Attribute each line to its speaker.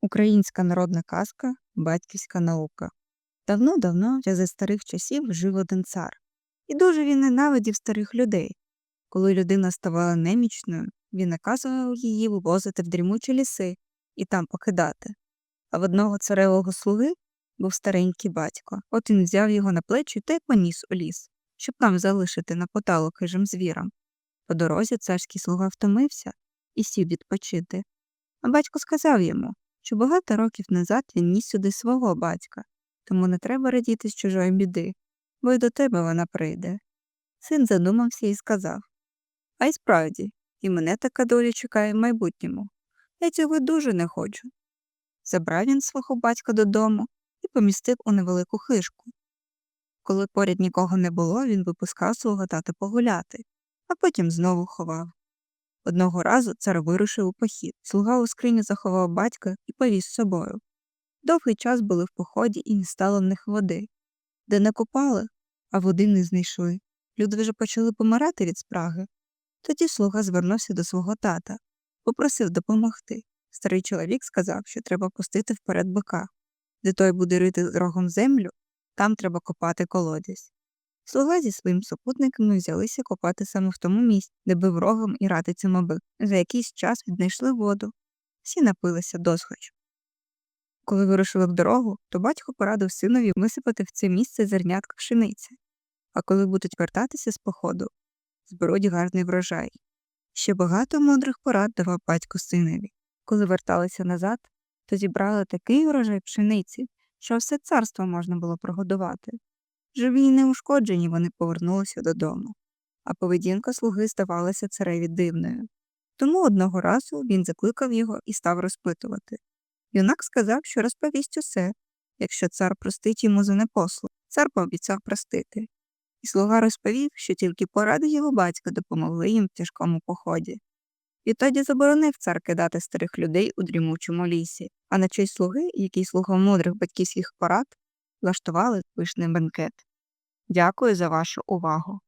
Speaker 1: Українська народна казка Батьківська наука. Давно-давно, ще за старих часів, жив один цар. І дуже він ненавидів старих людей. Коли людина ставала немічною, він наказував її вивозити в дрімучі ліси і там покидати. А в одного царевого слуги був старенький батько. От він взяв його на плечі та й поніс у ліс, щоб там залишити на поталу хижим звірам. По дорозі царський слуга втомився і сів відпочити. А батько сказав йому, що багато років назад він ніс сюди свого батька, тому не треба радіти з чужої біди, бо й до тебе вона прийде. Син задумався і сказав А й справді, і мене така доля чекає в майбутньому. Я цього дуже не хочу. Забрав він свого батька додому і помістив у невелику хишку. Коли поряд нікого не було, він випускав свого тата погуляти, а потім знову ховав. Одного разу цар вирушив у похід. Слуга у скрині заховав батька і повіз з собою. Довгий час були в поході і не стало в них води. Де не купали, а води не знайшли. Люди вже почали помирати від спраги. Тоді слуга звернувся до свого тата, попросив допомогти. Старий чоловік сказав, що треба пустити вперед бика. Де той буде рити рогом землю, там треба копати колодязь. Слуга зі своїм супутниками взялися копати саме в тому місці, де бив рогом і ратицями бик. За якийсь час віднайшли воду. Всі напилися досхоч. Коли вирушили в дорогу, то батько порадив синові висипати в це місце зернятка пшениці, а коли будуть вертатися з походу, зберуть гарний врожай. Ще багато мудрих порад давав батько синові. Коли верталися назад, то зібрали такий врожай пшениці, що все царство можна було прогодувати. Живі й неушкоджені вони повернулися додому, а поведінка слуги здавалася цареві дивною. Тому одного разу він закликав його і став розпитувати. Юнак сказав, що розповість усе, якщо цар простить йому за непослух. Цар пообіцяв простити. І слуга розповів, що тільки поради його батька допомогли їм в тяжкому поході. Відтоді заборонив цар кидати старих людей у дрімучому лісі, а на честь слуги, який слухав мудрих батьківських порад, влаштували пишний бенкет. Дякую за вашу увагу.